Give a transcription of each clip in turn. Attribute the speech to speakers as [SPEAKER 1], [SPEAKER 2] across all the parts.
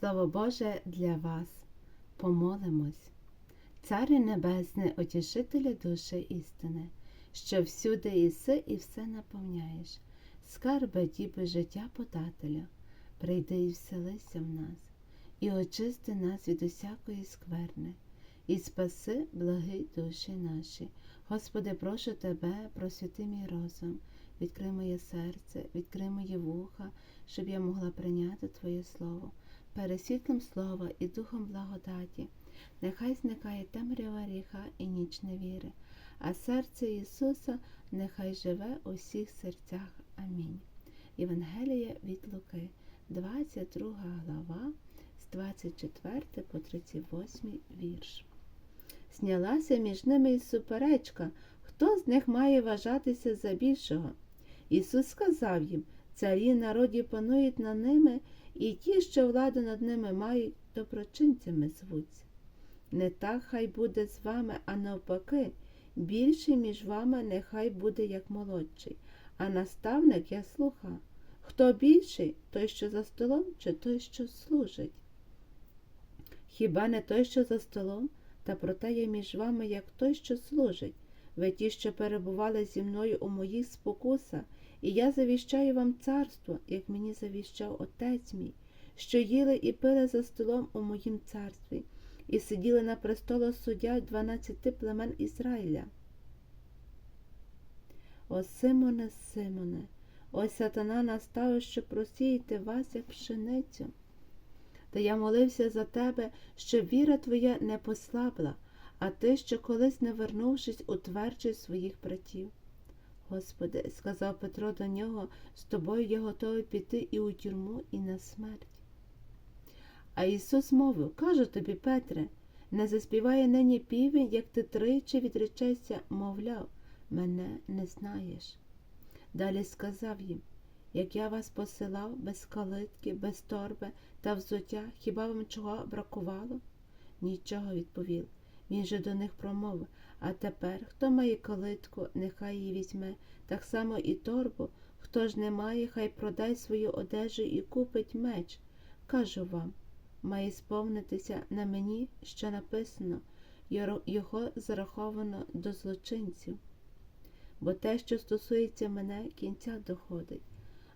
[SPEAKER 1] Слово Боже для вас. Помолимось. Царю Небесний, утішителю душі істини, що всюди іси і все наповняєш, скарби діби життя подателю, прийди і вселися в нас, і очисти нас від усякої скверни, і спаси благі душі наші. Господи, прошу Тебе, просвіти мій розум, відкрий моє серце, відкрий мої вуха, щоб я могла прийняти Твоє Слово, перед світлом Слова і духом благодаті. Нехай зникає темрява гріха і ніч невіри, а серце Ісуса нехай живе у всіх серцях. Амінь. Євангелія від Луки, 22 глава, з 24 по 38 вірш. Снялася між ними і суперечка, хто з них має вважатися за більшого. Ісус сказав їм, царі народі панують над ними, і ті, що владу над ними мають, доброчинцями звуться. Не так хай буде з вами, а навпаки, більший між вами нехай буде як молодший, а наставник як слуха. Хто більший, той, що за столом, чи той, що служить? Хіба не той, що за столом, та проте я між вами, як той, що служить. Ви ті, що перебували зі мною у моїх спокусах, і я завіщаю вам царство, як мені завіщав отець мій, що їли і пили за столом у моїм царстві і сиділи на престолах суддя дванадцяти племен Ізраїля. О Симоне, Симоне, ось сатана наставив, щоб просіяти вас, як пшеницю. Та я молився за тебе, щоб віра твоя не послабла, а ти, що колись, не вернувшись, утверджуй своїх братів. Господи, сказав Петро до нього, з тобою я готовий піти і у тюрму, і на смерть. А Ісус мовив, кажу тобі, Петре, не заспіває нині півень, як ти тричі відречешся, мовляв, мене не знаєш. Далі сказав їм, як я вас посилав без калитки, без торби та взуття, хіба вам чого бракувало? Нічого відповів. Він же до них промовив, а тепер, хто має калитку, нехай її візьме, так само і торбу, хто ж не має, хай продай свою одежу і купить меч. Кажу вам, має сповнитися на мені, що написано, його зараховано до злочинців. Бо те, що стосується мене, кінця доходить.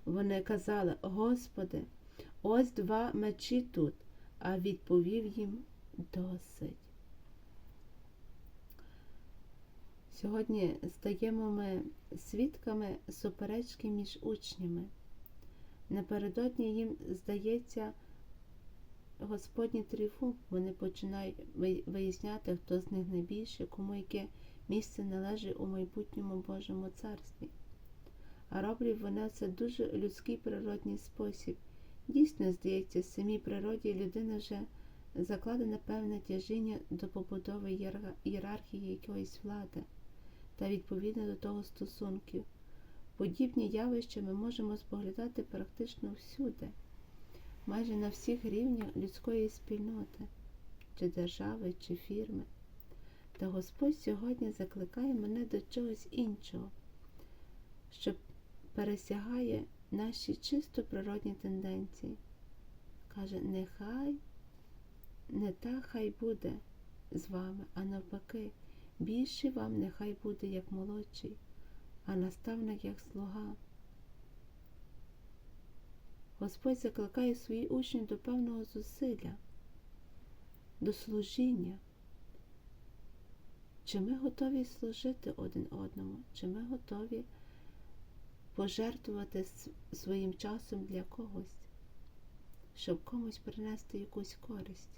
[SPEAKER 1] Вони казали, Господи, ось два мечі тут, а відповів їм досить. Сьогодні стаємо ми свідками суперечки між учнями. Напередодні їм здається, Господній тріфу, вони починають виясняти, хто з них найбільше, кому яке місце належить у майбутньому Божому царстві. А роблять вони це дуже людський природний спосіб. Дійсно, здається, в самій природі людина вже закладена певне тяжіння до побудови ієрархії якоїсь влади та відповідно до того стосунків. Подібні явища ми можемо споглядати практично всюди майже на всіх рівнях людської спільноти, чи держави, чи фірми. Та Господь сьогодні закликає мене до чогось іншого, що пересягає наші чисто природні тенденції. Каже, нехай не так хай буде з вами, а навпаки, більший вам нехай буде як молодший, а наставник як слуга. Господь закликає свої учні до певного зусилля, до служіння. Чи ми готові служити один одному, чи ми готові пожертвувати своїм часом для когось, щоб комусь принести якусь користь?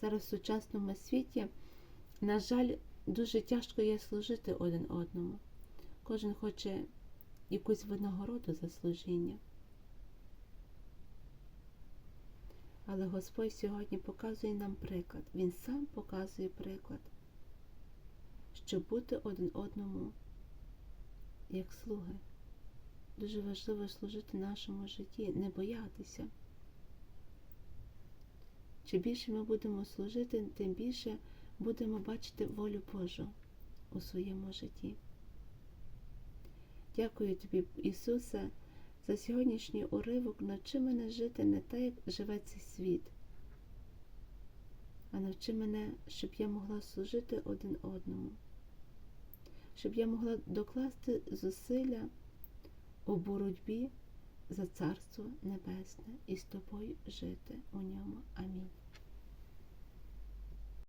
[SPEAKER 1] Зараз в сучасному світі, на жаль, дуже тяжко є служити один одному. Кожен хоче якусь винагороду за служіння. Але Господь сьогодні показує нам приклад. Він сам показує приклад, щоб бути один одному як слуги. Дуже важливо служити нашому житті, не боятися. Чим більше ми будемо служити, тим більше будемо бачити волю Божу у своєму житті. Дякую тобі, Ісусе, за сьогоднішній уривок навчи мене жити не так, як живе цей світ, а навчи мене, щоб я могла служити один одному, щоб я могла докласти зусилля у боротьбі за Царство Небесне і з тобою жити у ньому. Амінь.